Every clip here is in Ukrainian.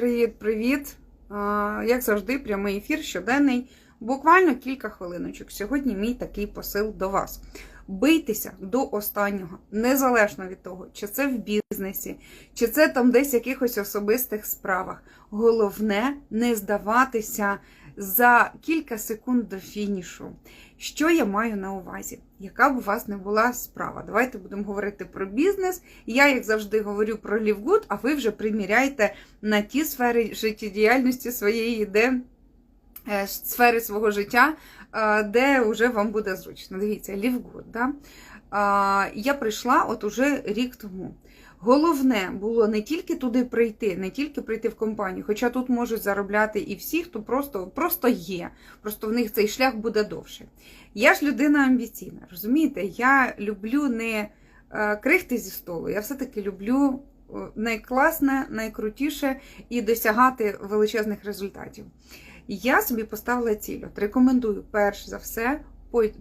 Привіт-привіт! Як завжди, прямий ефір щоденний. Буквально кілька хвилиночок. Сьогодні мій такий посил до вас. Бийтеся до останнього, незалежно від того, чи це в бізнесі, чи це там десь в якихось особистих справах. Головне не здаватися за кілька секунд до фінішу. Що я маю на увазі? Яка б у вас не була справа? Давайте будемо говорити про бізнес. Я, як завжди, говорю про Лівгуд, а ви вже приміряйте на ті сфери життєдіяльності своєї, де е, сфери свого життя, е, де вже вам буде зручно. Дивіться, Лівгуд. Да? Я прийшла от уже рік тому. Головне було не тільки туди прийти, не тільки прийти в компанію, хоча тут можуть заробляти і всі, хто просто, просто є. Просто в них цей шлях буде довше. Я ж людина амбіційна, розумієте? Я люблю не е, крихти зі столу, я все-таки люблю найкласне, найкрутіше і досягати величезних результатів. Я собі поставила ціль. От рекомендую перш за все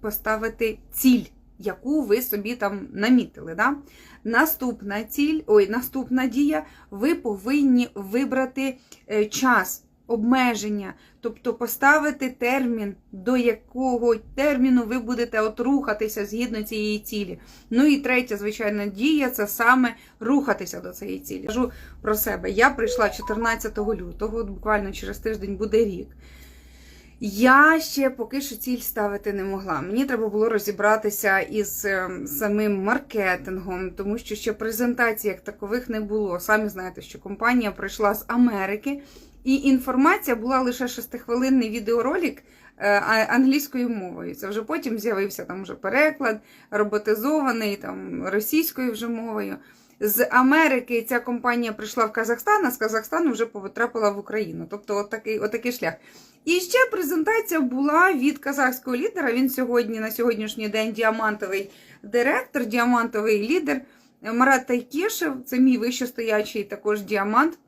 поставити ціль, яку ви собі там намітили. Да? Наступна ціль, ой, наступна дія, ви повинні вибрати е, час, обмеження, тобто поставити термін, до якого терміну ви будете от рухатися згідно цієї цілі. Ну і третя, звичайна дія це саме рухатися до цієї цілі. Кажу про себе. Я прийшла 14 лютого, буквально через тиждень буде рік. Я ще поки що ціль ставити не могла. Мені треба було розібратися із ем, самим маркетингом, тому що ще презентацій як такових не було. Самі знаєте, що компанія прийшла з Америки, і інформація була лише шестихвилинний відеоролик е, англійською мовою. Це вже потім з'явився там вже переклад, роботизований там російською вже мовою. З Америки ця компанія прийшла в Казахстан, а з Казахстану вже потрапила в Україну. Тобто, отакий, отакий шлях. І ще презентація була від казахського лідера. Він сьогодні на сьогоднішній день діамантовий директор, діамантовий лідер Марат Тайкішев. Це мій вищостоячий також діамант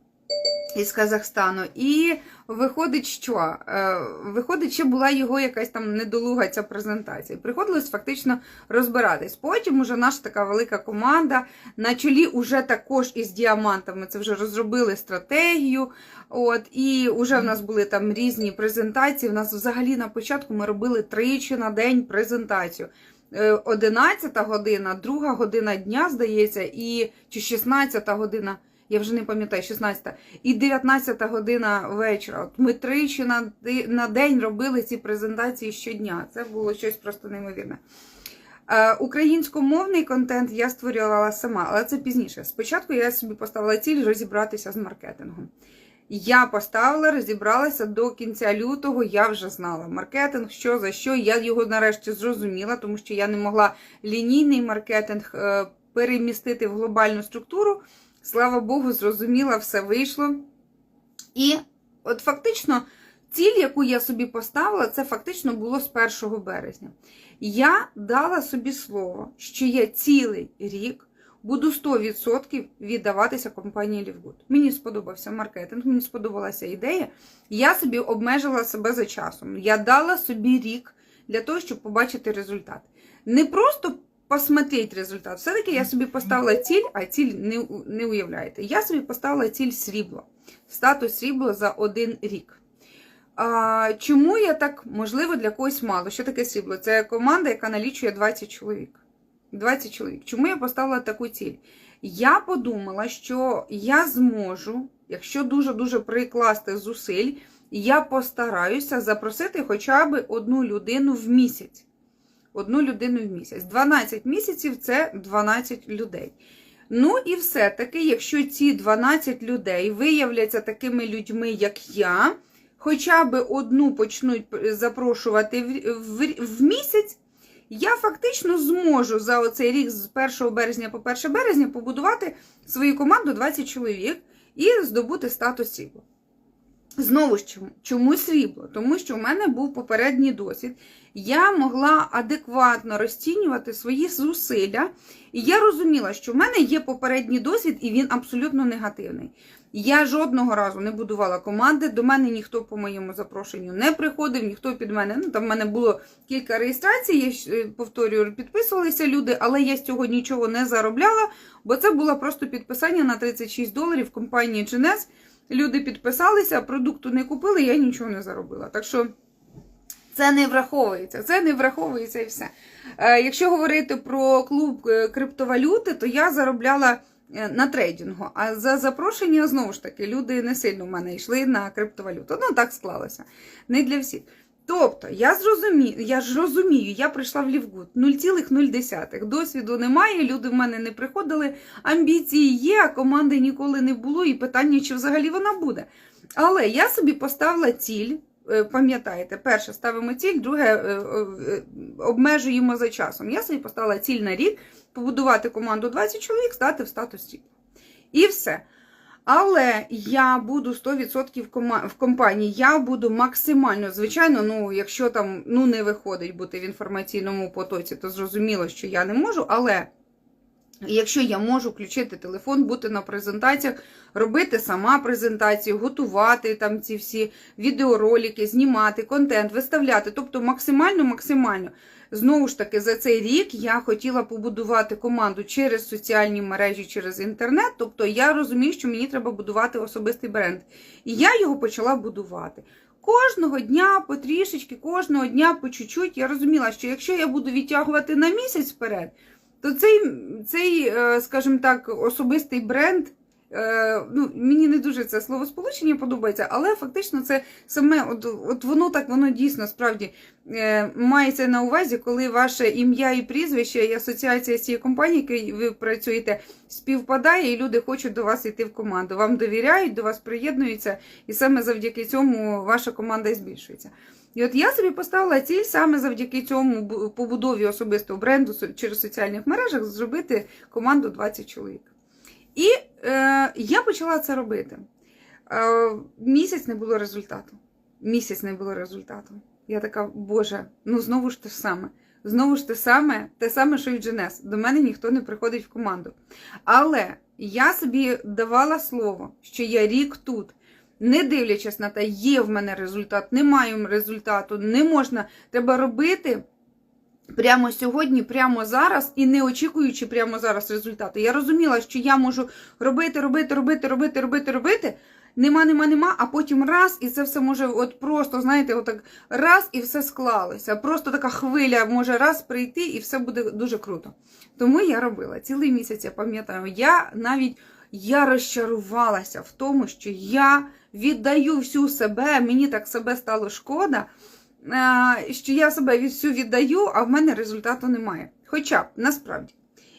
із Казахстану. І виходить, що Е, виходить, що була його якась там недолуга ця презентація. Приходилось фактично розбиратись. Потім уже наша така велика команда на чолі уже також із діамантами. Це вже розробили стратегію. От, І вже в нас були там різні презентації. У нас взагалі на початку ми робили тричі на день презентацію. 11 е, година, друга година дня, здається, і чи 16 година я вже не пам'ятаю, 16 і 19 година вечора. От Ми тричі на, на день робили ці презентації щодня. Це було щось просто неймовірне. Е, українськомовний контент я створювала сама, але це пізніше. Спочатку я собі поставила ціль розібратися з маркетингом. Я поставила, розібралася до кінця лютого, я вже знала маркетинг, що за що. Я його нарешті зрозуміла, тому що я не могла лінійний маркетинг е, перемістити в глобальну структуру. Слава Богу, зрозуміла, все вийшло. І от фактично ціль, яку я собі поставила, це фактично було з 1 березня. Я дала собі слово, що я цілий рік буду 100% віддаватися компанії Лівгуд. Мені сподобався маркетинг, мені сподобалася ідея. Я собі обмежила себе за часом. Я дала собі рік для того, щоб побачити результат. Не просто посмотреть результат. Все-таки я собі поставила ціль, а ціль не не уявляєте. Я собі поставила ціль срібло. Статус срібло за один рік. А, Чому я так, можливо, для когось мало? Що таке срібло? Це команда, яка налічує 20 чоловік. 20 чоловік. Чому я поставила таку ціль? Я подумала, що я зможу, якщо дуже-дуже прикласти зусиль, я постараюся запросити хоча б одну людину в місяць одну людину в місяць. 12 місяців це 12 людей. Ну і все-таки, якщо ці 12 людей виявляться такими людьми, як я, хоча б одну почнуть запрошувати в, в, в місяць, я фактично зможу за оцей рік з 1 березня по 1 березня побудувати свою команду 20 чоловік і здобути статус срібла. Знову ж чому? Срібло? Тому що в мене був попередній досвід. Я могла адекватно розцінювати свої зусилля, і я розуміла, що в мене є попередній досвід, і він абсолютно негативний. Я жодного разу не будувала команди, до мене ніхто по моєму запрошенню не приходив, ніхто під мене. Ну, там в мене було кілька реєстрацій, я е, повторюю, підписувалися люди, але я з цього нічого не заробляла, бо це було просто підписання на 36 доларів компанії GNS люди підписалися, продукту не купили, я нічого не заробила. Так що це не враховується. Це не враховується і все. Е, Якщо говорити про клуб е, криптовалюти, то я заробляла е, на трейдингу. А за запрошення, знову ж таки, люди не сильно в мене йшли на криптовалюту. Ну, так склалося. Не для всіх. Тобто, я зрозумію, я ж розумію, я прийшла в Лівгуд 0,0. Досвіду немає, люди в мене не приходили, амбіції є, а команди ніколи не було, і питання, чи взагалі вона буде. Але я собі поставила ціль. е, Пам'ятаєте, перше ставимо ціль, друге е, е, обмежуємо за часом. Я собі поставила ціль на рік побудувати команду 20 чоловік, стати в статус. І все. Але я буду 100% в компанії. Я буду максимально, звичайно, ну, якщо там ну, не виходить бути в інформаційному потоці, то зрозуміло, що я не можу. Але якщо я можу включити телефон, бути на презентаціях, робити сама презентацію, готувати там ці всі відеоролики, знімати контент, виставляти, тобто максимально, максимально. Знову ж таки, за цей рік я хотіла побудувати команду через соціальні мережі, через інтернет. Тобто я розумію, що мені треба будувати особистий бренд. І я його почала будувати. Кожного дня потрішечки, кожного дня по чуть-чуть. Я розуміла, що якщо я буду відтягувати на місяць вперед, то цей, цей е, скажімо так, особистий бренд. е, Ну, мені не дуже це словосполучення подобається, але фактично це саме от, от воно так, воно дійсно справді е, мається на увазі, коли ваше ім'я і прізвище і асоціація з цією компанією, в якій ви працюєте, співпадає, і люди хочуть до вас йти в команду. Вам довіряють, до вас приєднуються, і саме завдяки цьому ваша команда збільшується. І от я собі поставила ціль саме завдяки цьому побудові особистого бренду через соціальних мережах зробити команду 20 чоловік. І е, я почала це робити. Е, місяць не було результату. Місяць не було результату. Я така, Боже, ну знову ж те ж саме. Знову ж те саме, те саме, що й GNS. До мене ніхто не приходить в команду. Але я собі давала слово, що я рік тут. Не дивлячись на те, є в мене результат, немає результату, не можна. Треба робити прямо сьогодні, прямо зараз, і не очікуючи прямо зараз результату. Я розуміла, що я можу робити, робити, робити, робити, робити, робити. Нема, нема, нема, а потім раз, і це все може от просто, знаєте, отак раз і все склалося. Просто така хвиля може раз прийти, і все буде дуже круто. Тому я робила цілий місяць, я пам'ятаю, я навіть я розчарувалася в тому, що я віддаю всю себе, мені так себе стало шкода, е, що я себе всю віддаю, а в мене результату немає. Хоча насправді.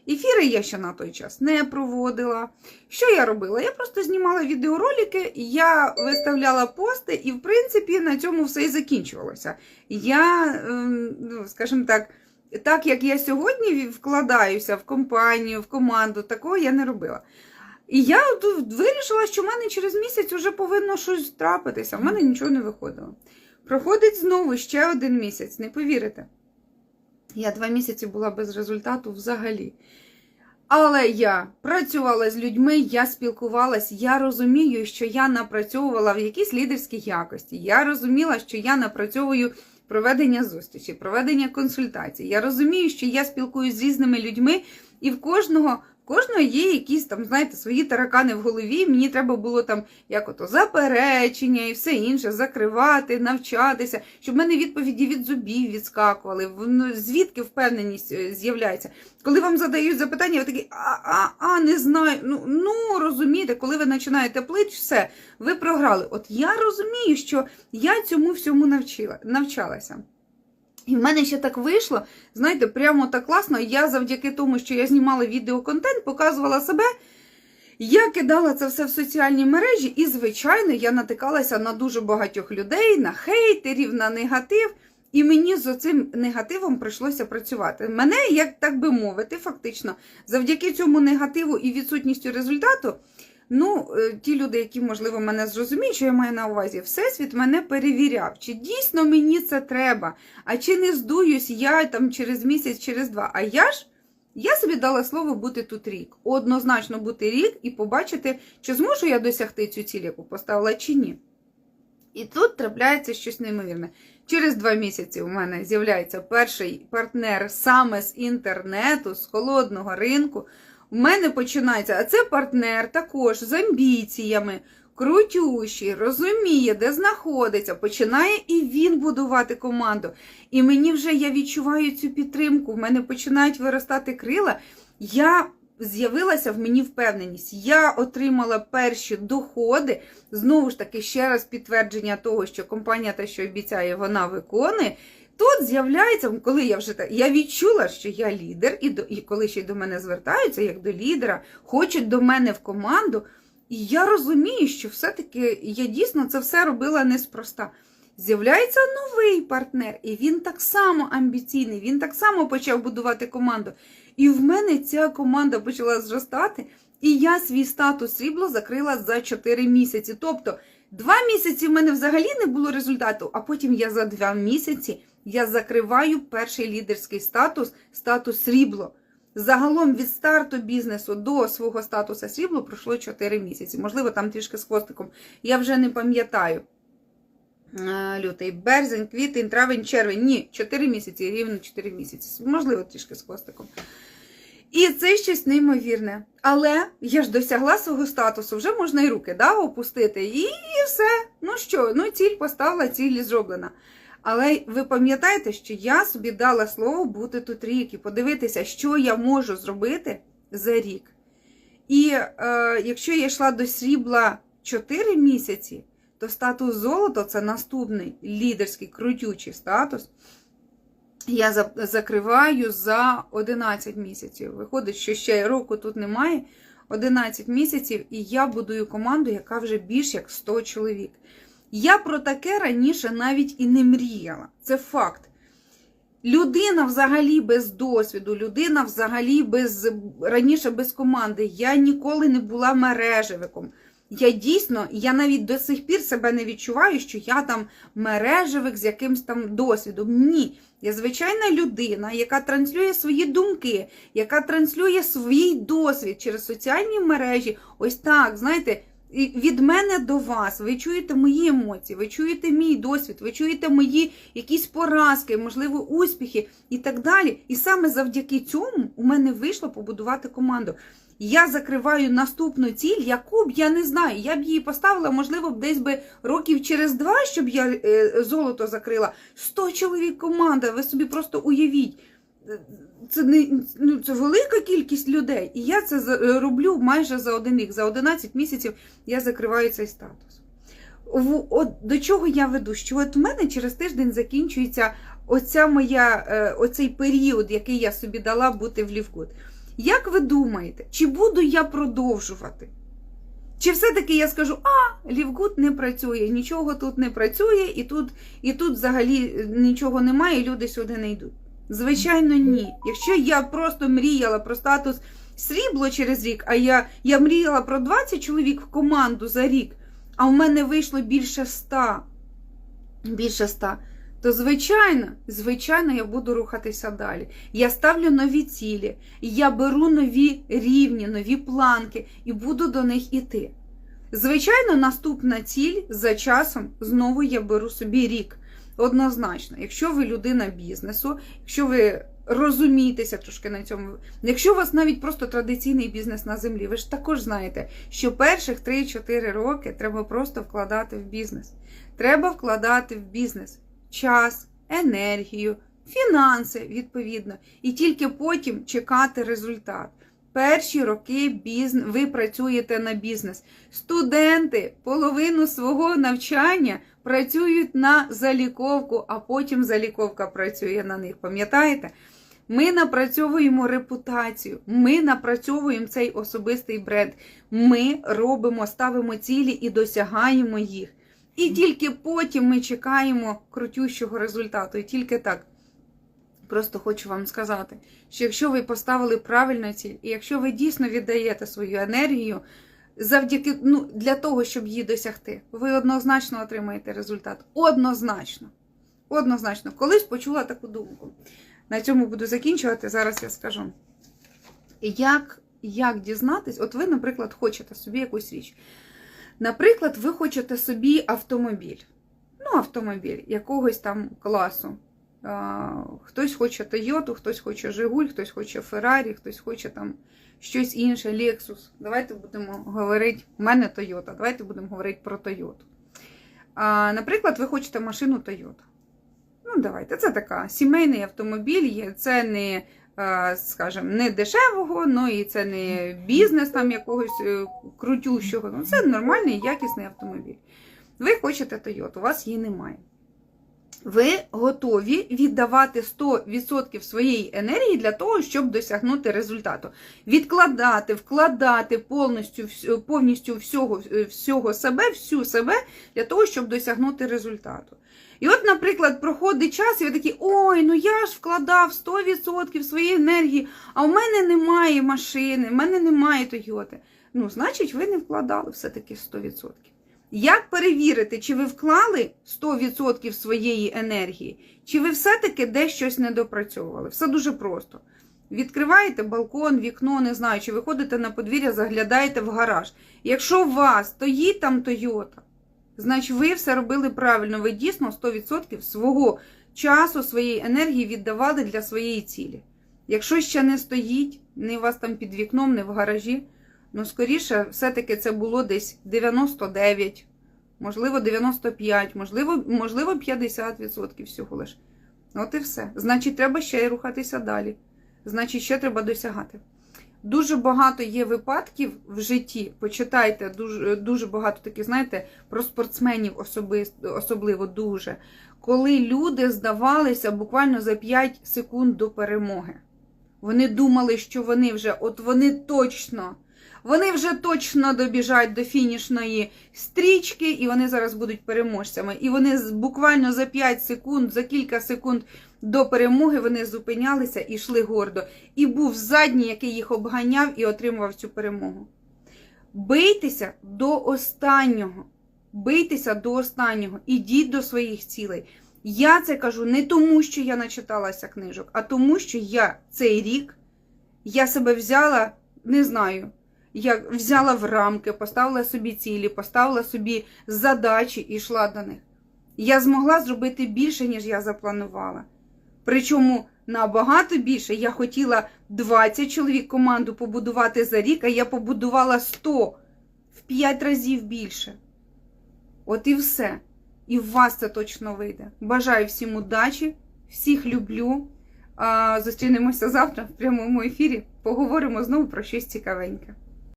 Ефіри я ще на той час не проводила. Що я робила? Я просто знімала відеоролики, я виставляла пости, і, в принципі, на цьому все і закінчувалося. Я, ем, ну, скажімо так, так як я сьогодні вкладаюся в компанію, в команду, такого я не робила. І я вирішила, що в мене через місяць вже повинно щось трапитися. В мене нічого не виходило. Проходить знову ще один місяць, не повірите. Я два місяці була без результату взагалі. Але я працювала з людьми, я спілкувалась, я розумію, що я напрацьовувала в якійсь лідерській якості. Я розуміла, що я напрацьовую проведення зустрічі, проведення консультацій. Я розумію, що я спілкуюсь з різними людьми, і в кожного. Кожного є якісь там, знаєте, свої таракани в голові. Мені треба було там як ото заперечення і все інше, закривати, навчатися, щоб в мене відповіді від зубів відскакували. Воно звідки впевненість е, з'являється? Коли вам задають запитання, ви такі а, а, а, не знаю. Ну, ну розумієте, коли ви починаєте плить, все, ви програли. От я розумію, що я цьому всьому навчила, навчалася. І в мене ще так вийшло, знаєте, прямо так класно. Я завдяки тому, що я знімала відеоконтент, показувала себе. Я кидала це все в соціальні мережі, і, звичайно, я натикалася на дуже багатьох людей, на хейтерів, на негатив. І мені з цим негативом прийшлося працювати. Мене, як так би мовити, фактично, завдяки цьому негативу і відсутністю результату, ну, е, ті люди, які, можливо, мене зрозуміють, що я маю на увазі, Всесвіт мене перевіряв, чи дійсно мені це треба, а чи не здуюсь я там через місяць, через два. А я ж я собі дала слово бути тут рік. Однозначно бути рік і побачити, чи зможу я досягти цю ціль, яку поставила, чи ні. І тут трапляється щось неймовірне. Через два місяці у мене з'являється перший партнер саме з інтернету, з холодного ринку. У мене починається, а це партнер також з амбіціями, крутющий, розуміє, де знаходиться, починає і він будувати команду. І мені вже я відчуваю цю підтримку, в мене починають виростати крила. Я з'явилася в мені впевненість. Я отримала перші доходи. Знову ж таки, ще раз підтвердження того, що компанія те, що обіцяє, вона виконує. Тут з'являється, коли я вже я відчула, що я лідер, і до і коли ще й до мене звертаються як до лідера, хочуть до мене в команду. І я розумію, що все-таки я дійсно це все робила неспроста. З'являється новий партнер, і він так само амбіційний, він так само почав будувати команду. І в мене ця команда почала зростати, і я свій статус срібло закрила за 4 місяці. Тобто, два місяці в мене взагалі не було результату, а потім я за два місяці я закриваю перший лідерський статус, статус срібло. Загалом від старту бізнесу до свого статуса срібло пройшло 4 місяці. Можливо, там трішки з хвостиком. Я вже не пам'ятаю. Е, Лютий, березень, квітень, травень, червень. Ні, 4 місяці, рівно 4 місяці. Можливо, трішки з хвостиком. І це щось неймовірне. Але я ж досягла свого статусу, вже можна і руки да, опустити. І все. Ну що, ну ціль поставила, ціль зроблена. Але ви пам'ятаєте, що я собі дала слово бути тут рік і подивитися, що я можу зробити за рік. І е, якщо я йшла до срібла 4 місяці, то статус золото це наступний лідерський крутючий статус. Я за- закриваю за 11 місяців. Виходить, що ще року тут немає. 11 місяців, і я будую команду, яка вже більш як 100 чоловік. Я про таке раніше навіть і не мріяла. Це факт. Людина взагалі без досвіду, людина взагалі без раніше без команди. Я ніколи не була мережевиком. Я дійсно, я навіть до сих пір себе не відчуваю, що я там мережевик з якимсь там досвідом. Ні. Я звичайна людина, яка транслює свої думки, яка транслює свій досвід через соціальні мережі. Ось так, знаєте, від мене до вас. Ви чуєте мої емоції, ви чуєте мій досвід, ви чуєте мої якісь поразки, можливо, успіхи і так далі. І саме завдяки цьому у мене вийшло побудувати команду. Я закриваю наступну ціль, яку б я не знаю. Я б її поставила, можливо, десь би років через два, щоб я е, золото закрила. 100 чоловік команда, ви собі просто уявіть. Це не ну, це велика кількість людей. І я це е, роблю майже за один рік. За 11 місяців я закриваю цей статус. От до чого я веду? Що от в мене через тиждень закінчується оця моя, е, оцей період, який я собі дала бути в Лівгуд. Як ви думаєте, чи буду я продовжувати? Чи все-таки я скажу, а, Лівгуд не працює, нічого тут не працює, і тут, і тут взагалі е, нічого немає, і люди сюди не йдуть? Звичайно, ні. Якщо я просто мріяла про статус срібло через рік, а я, я мріяла про 20 чоловік в команду за рік, а в мене вийшло більше 100, більше 100, то звичайно, звичайно, я буду рухатися далі. Я ставлю нові цілі, я беру нові рівні, нові планки і буду до них іти. Звичайно, наступна ціль за часом знову я беру собі рік. Однозначно, якщо ви людина бізнесу, якщо ви розумієтеся трошки на цьому, якщо у вас навіть просто традиційний бізнес на землі, ви ж також знаєте, що перших 3-4 роки треба просто вкладати в бізнес. Треба вкладати в бізнес час, енергію, фінанси, відповідно, і тільки потім чекати результат. Перші роки бізнес, ви працюєте на бізнес. Студенти половину свого навчання працюють на заліковку, а потім заліковка працює на них. Пам'ятаєте? Ми напрацьовуємо репутацію, ми напрацьовуємо цей особистий бренд. Ми робимо, ставимо цілі і досягаємо їх. І тільки потім ми чекаємо крутющого результату. І тільки так. Просто хочу вам сказати, що якщо ви поставили правильну ціль, і якщо ви дійсно віддаєте свою енергію завдяки ну, для того, щоб її досягти, ви однозначно отримаєте результат. Однозначно. Однозначно. Колись почула таку думку. На цьому буду закінчувати. Зараз я скажу. Як, як дізнатись, от ви, наприклад, хочете собі якусь річ. Наприклад, ви хочете собі автомобіль. Ну, автомобіль якогось там класу. Хтось хоче Тойоту, хтось хоче Жигуль, хтось хоче Феррарі, хтось хоче там щось інше, Lexus. Давайте будемо говорити, у мене Тойота, давайте будемо говорити про Тойоту. Наприклад, ви хочете машину Тойота. Ну, давайте, це така сімейний автомобіль, є. це не, скажімо, не дешевого, ну і це не бізнес там якогось е, крутющого. Ну, це нормальний, якісний автомобіль. Ви хочете Toyota, у вас її немає. Ви готові віддавати 100% своєї енергії для того, щоб досягнути результату. Відкладати, вкладати повністю, повністю всього, всього себе, всю себе для того, щоб досягнути результату. І от, наприклад, проходить час, і ви такі, ой, ну я ж вкладав 100% своєї енергії, а в мене немає машини, в мене немає Тойоти. Ну, значить, ви не вкладали все-таки 100%. Як перевірити, чи ви вклали 100% своєї енергії, чи ви все-таки десь щось не допрацьовували? Все дуже просто. Відкриваєте балкон, вікно, не знаю, чи виходите на подвір'я, заглядаєте в гараж. Якщо у вас стоїть там Тойота, значить ви все робили правильно. Ви дійсно 100% свого часу, своєї енергії віддавали для своєї цілі. Якщо ще не стоїть, не у вас там під вікном, не в гаражі, ну скоріше, все-таки це було десь 99, можливо, 95, можливо, можливо 50% всього лиш. От і все. Значить, треба ще й рухатися далі. Значить, ще треба досягати. Дуже багато є випадків в житті. Почитайте дуже, дуже багато таких, знаєте, про спортсменів особисто, особливо дуже, коли люди здавалися буквально за 5 секунд до перемоги. Вони думали, що вони вже, от вони точно, вони вже точно добіжать до фінішної стрічки, і вони зараз будуть переможцями. І вони буквально за 5 секунд, за кілька секунд до перемоги вони зупинялися і йшли гордо. І був задній, який їх обганяв і отримував цю перемогу. Бийтеся до останнього. Бийтеся до останнього. Ідіть до своїх цілей. Я це кажу не тому, що я начиталася книжок, а тому, що я цей рік я себе взяла, не знаю, я взяла в рамки, поставила собі цілі, поставила собі задачі і йшла до них. Я змогла зробити більше, ніж я запланувала. Причому набагато більше я хотіла 20 чоловік команду побудувати за рік, а я побудувала 100 в 5 разів більше. От і все. І в вас це точно вийде. Бажаю всім удачі, всіх люблю. Зустрінемося завтра в прямому ефірі. Поговоримо знову про щось цікавеньке.